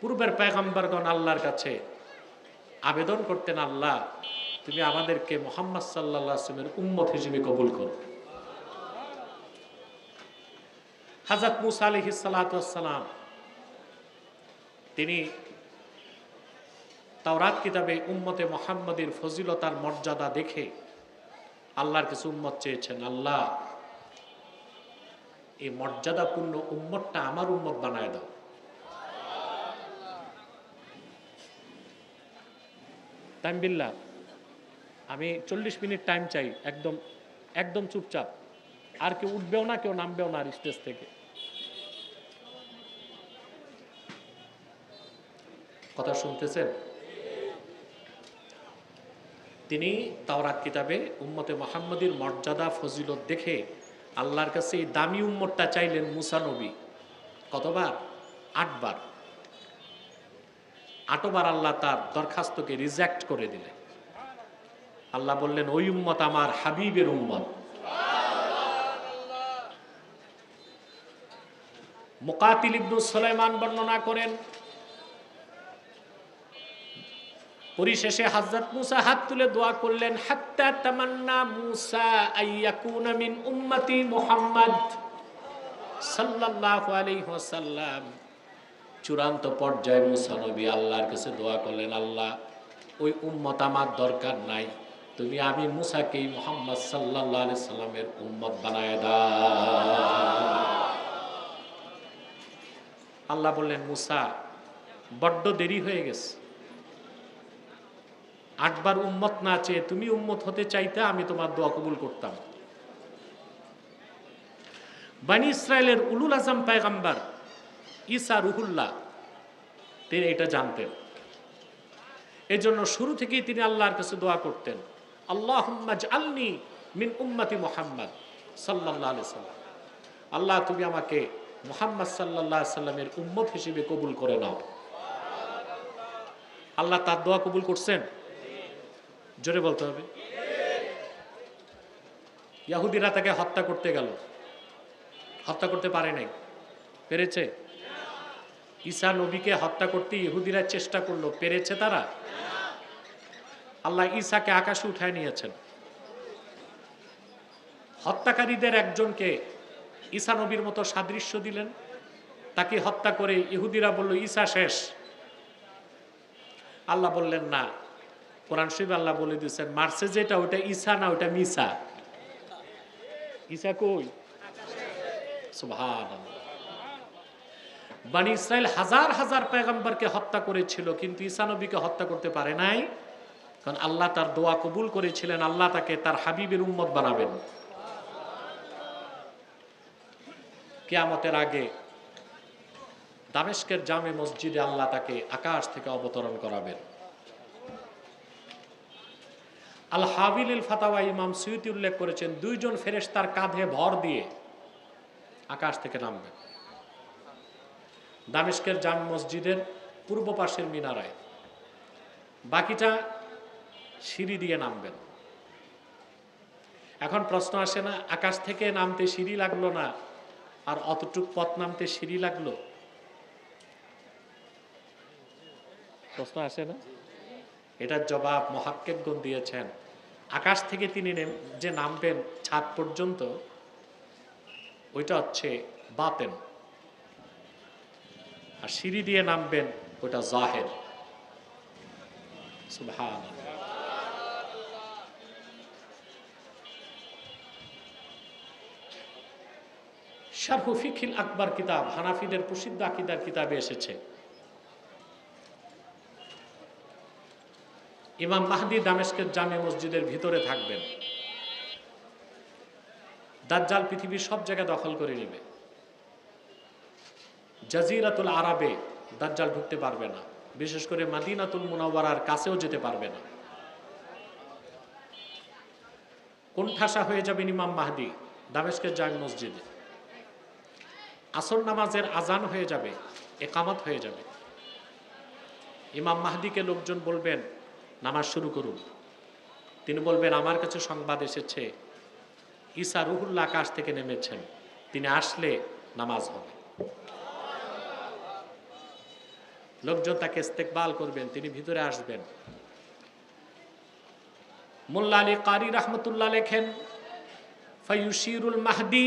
পূর্বের পেগম্বরগণ আল্লাহর কাছে আবেদন করতেন, আল্লাহ, তুমি আমাদেরকে মোহাম্মদ সাল্লাহ আসলামের উম্মত হিসেবে কবুল করো। হাজরত মুসা আলহি সালাতাম তিনি তাওরাত কিতাবে উম্মতে মোহাম্মদের ফজিলতার মর্যাদা দেখে আল্লাহর কিছু উম্মত চেয়েছেন, আল্লাহ, এই মর্যাদাপূর্ণ উম্মতটা আমার উম্মত বানায় দাও। টাইম বিল্লা আমি চল্লিশ মিনিট টাইম চাই, একদম একদম চুপচাপ। আর কেউ উঠবেও না, কেউ নামবেও না আর স্টেজ থেকে। কথা শুনতেছেন? তিনি তাওরাত কিতাবে উম্মতে মোহাম্মদীর মর্যাদা, ফজিলত দেখে আল্লাহর কাছে এই দামি উম্মতটা চাইলেন মুসা নবী। কতবার? আটবার। আটবার আল্লাহ তার দরখাস্তকে রিজেক্ট করে দিলেন। আল্লাহ বললেন, ওই উম্মত আমার হাবিবের উম্মত। মোকাতিল ইবনু সুলাইমান বর্ণনা করেন, পরিশেষে হযরত মুসা হাত তুলে দোয়া করলেন, হাত্তা তামান্না মুসা আইয়াকুনা মিন উম্মতি মুহাম্মদ সাল্লাল্লাহু আলাইহি ওয়াসাল্লাম। চূড়ান্ত পর্যায়ে মুসা নবী আল্লাহর কাছে দোয়া করলেন, আল্লাহ, ওই উম্মত আমার দরকার নাই। তুমি আমি মুসাকেই মোহাম্মদ সাল্লাহ আলি সাল্লামের উম্মত বানায় দাও। আল্লাহ বললেন, মুসা, বড্ড দেরি হয়ে গেছে। আটবার উম্মত না চেয়ে তুমি উম্মত হতে চাইতে আমি তোমার দোয়া কবুল করতাম। বানি ইসরায়েলের উলুল আজম পায়গাম্বার ঈসা রুহুল্লাহ, তিনি এটা জানতেন। এই জন্য শুরু থেকেই তিনি আল্লাহর কাছে দোয়া করতেন আল্লাহ আলনি মিন মোহাম্মদ সাল্লাহ আলি সাল্লাম। আল্লাহ, তুমি আমাকে মোহাম্মদ সাল্লাহ সাল্লামের উম্মত হিসেবে কবুল করে নাও। আল্লাহ তার দোয়া কবুল করছেন? জোরে বলতে হবে। ইয়াহুদিরা তাকে হত্যা করতে গেল। হত্যা করতে পারে নাই। পেরেছে? ঈসা নবীকে হত্যা করতে ইহুদিরা চেষ্টা করল। পেরেছে তারা? আল্লাহ ঈসাকে আকাশে উঠায় নিয়েছেন। হত্যাকারীদের একজনকে ঈসা নবীর মতো সাদৃশ্য দিলেন। তাকে হত্যা করে ইহুদিরা বলল, ঈসা, শেষ। আল্লাহ বললেন, না। কোরআন শরীফ আল্লাহ বলে দিয়েছেন মার্সে যেটা, ওটা ঈসা না, ওটা মিসা। ঈসা কই? সুবহানাল্লাহ। বানি ইসরায়েল হাজার হাজার পেগম্বরকে হত্যা করেছিল, কিন্তু ঈসা নবীকে হত্যা করতে পারে নাই। কারণ আল্লাহ তার দোয়া কবুল করেছিলেন, আল্লাহ তাকে তার হাবিবের উম্মত বানাবেন। কেয়ামতের আগে দামেস্কের জামে মসজিদে আল্লাহ তাকে আকাশ থেকে অবতরণ করাবেন। আল হাবিল ফাতাওয়া ইমাম সুইতি উল্লেখ করেছেন, দুইজন ফেরেশ তার কাঁধে ভর দিয়ে আকাশ থেকে নামবেন। দামেস্কের জাম মসজিদের পূর্ব পাশের মিনারায়। বাকিটা সিঁড়ি দিয়ে নামবেন। এখন প্রশ্ন আসে না, আকাশ থেকে নামতে সিঁড়ি লাগল না? আর অতটুক পথ নামতে সিঁড়ি লাগল? প্রশ্ন আসে না? এটার জবাব মহাক্কেকগণ দিয়েছেন। আকাশ থেকে তিনি যে নামবেন ছাদ পর্যন্ত, ওইটা হচ্ছে বাতেন। আর সিঁড়ি দিয়ে নামবেন, ওটা জাহের। ফিখিল আকবর কিতাব, হানাফিদের প্রসিদ্ধ আকিদার কিতাবে এসেছে। ইমাম মাহদি দামেস্কের জামে মসজিদের ভিতরে থাকবেন। দাজ্জাল পৃথিবীর সব জায়গায় দখল করে নেবে। জাজিরাতুল আরবে দাজ্জাল ঢুকতে পারবে না। বিশেষ করে মাদিনাতুল মুনাওয়ারার কাছেও যেতে পারবে না। কোণঠাসা হয়ে যাবেন ইমাম মাহদি দামেস্কের জামে মসজিদে। আসর নামাজের আজান হয়ে যাবে, একামত হয়ে যাবে। ইমাম মাহদিকে লোকজন বলবেন, নামাজ শুরু করুন। তিনি বলবেন, আমার কাছে সংবাদ এসেছে, ঈসা রুহুল্লা আকাশ থেকে নেমেছেন। তিনি আসলে নামাজ হবে। লোকজন তাকে ইস্তেকবাল করবেন, তিনি ভিতরে আসবেন। মোল্লা আলী কারি রহমতুল্লাহ লেখেন, ফায়ুশিরুল মাহদি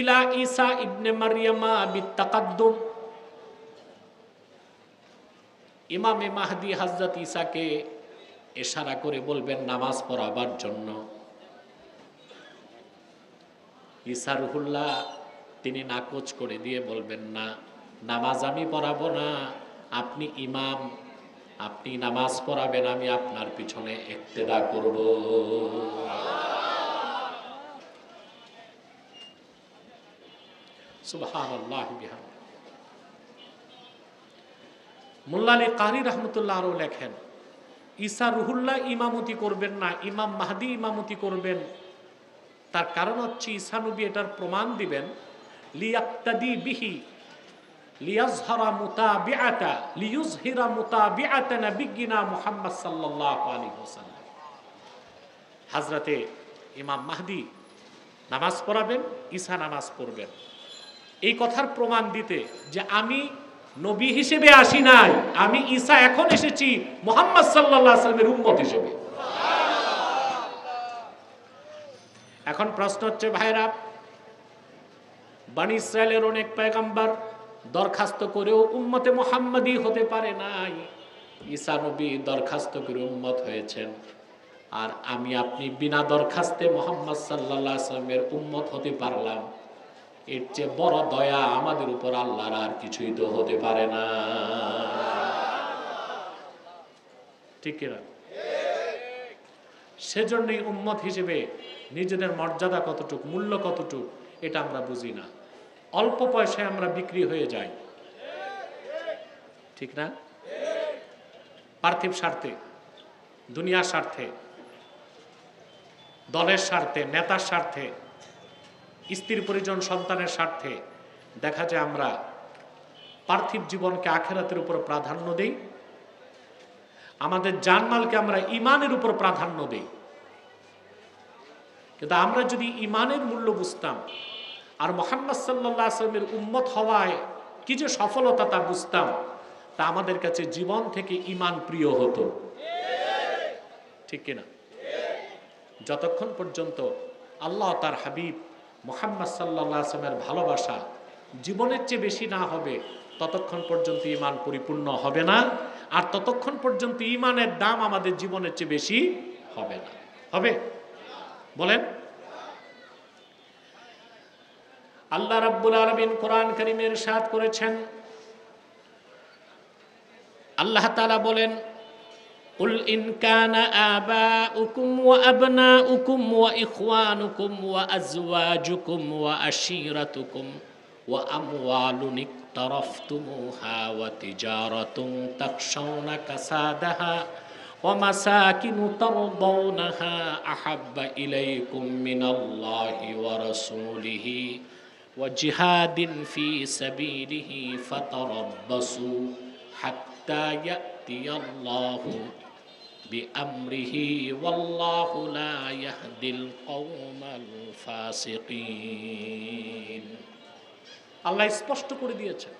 ইলা ঈসা ইবনে মারিয়ামা বিত্তাকাদ্দুম। ইমামে মাহদি হজরত ঈসাকে এশারা করে বলবেন, নামাজ পড়াবার জন্য। ঈসা রুহুল্লাহ, তিনি নাকচ করে দিয়ে বলবেন, না, নামাজ আমি পড়াবো না। আপনি ইমাম, আপনি নামাজ পড়াবেন, আমি আপনার পিছনে একতেদা করব। সুবহানাল্লাহ বিহামদিহি মোল্লা আলী কারি রহমতুল্লাহ আরও লেখেন, ঈসা রুহুল্লাহ ইমামতি করবেন না, ইমাম মাহাদি ইমামতি করবেন। তার কারণ হচ্ছে ঈসা নবী এটার প্রমাণ দিবেন, লিয়াক্তাদি বিহি লিয়াজহারা মুতাবিআতা, লিয়ুজহিরা মুতাবিআতা নাবিয়িনা মুহাম্মদ সাল্লাল্লাহু আলাইহি ওয়াসাল্লাম। হযরতে ইমাম মাহদি নামাজ পড়াবেন ঈসা নামাজ পড়বেন। এই কথার প্রমাণ দিতে যে আমি নবী হিসেবে আসি নাই, আমি ঈসা এখন এসেছি মোহাম্মদ সাল্লাহ সাল্লামের উম্মত হিসেবে। এখন প্রশ্ন হচ্ছে, ভাইরা, বানি ইসরায়েলের অনেক পেগাম্বার দরখাস্ত করেও উম্মতে মোহাম্মদই হতে পারে নাই। ঈসা নবী দরখাস্ত করে উম্মত হয়েছেন। আর আমি আপনি বিনা দরখাস্তে মোহাম্মদ সাল্লাহ আসলামের উম্মত হতে পারলাম। এর চেয়ে বড় দয়া আমাদের উপর আল্লাহর আর কিছুই তো হতে পারে না। ঠিক কিনা? সেজন্যই উম্মত হিসেবে নিজেদের মর্যাদা কতটুক, মূল্য কতটুক, এটা আমরা বুঝি না। অল্প পয়সায় আমরা বিক্রি হয়ে যাই। ঠিক না? পার্থিব স্বার্থে দুনিয়ার স্বার্থে, দলের স্বার্থে, নেতার স্বার্থে স্ত্রীর পরিজন সন্তানের স্বার্থে দেখা যায় আমরা পার্থিব জীবনকে আখেরাতের উপর প্রাধান্য দেই। আমাদের জানমালকে আমরা ইমানের উপর প্রাধান্য দেই। কিন্তু আমরা যদি ইমানের মূল্য বুঝতাম আর মোহাম্মদ সাল্লাহ আসলামের উম্মত হওয়ায় কি যে সফলতা তা বুঝতাম, তা আমাদের কাছে জীবন থেকে ইমান প্রিয় হতো। ঠিক কিনা? যতক্ষণ পর্যন্ত আল্লাহ তার হাবিব মোহাম্মদ সাল্লাহ আসলামের ভালোবাসা জীবনের চেয়ে বেশি না হবে, ততক্ষণ পর্যন্ত ইমান পরিপূর্ণ হবে না, আর ততক্ষণ পর্যন্ত ইমানের দাম আমাদের জীবনের চেয়ে বেশি হবে না। হবে? বলেন? আল্লাহ রাব্বুল আলমিন কোরআন করিমের সাথ করেছেন আল্লাহ তালা বলেন قل إن كان آباؤكم وأبناؤكم وإخوانكم وأزواجكم وأشيرتكم وأموال اقترفتموها وتجارة تخشون كسادها ومساكن ترضونها أحب إليكم من الله ورسوله وجهاد في سبيله فتربصوا حتى يأتي الله بأمره والله لا يهدي القوم الفاسقين আল্লাহ স্পষ্ট করে দিয়েছেন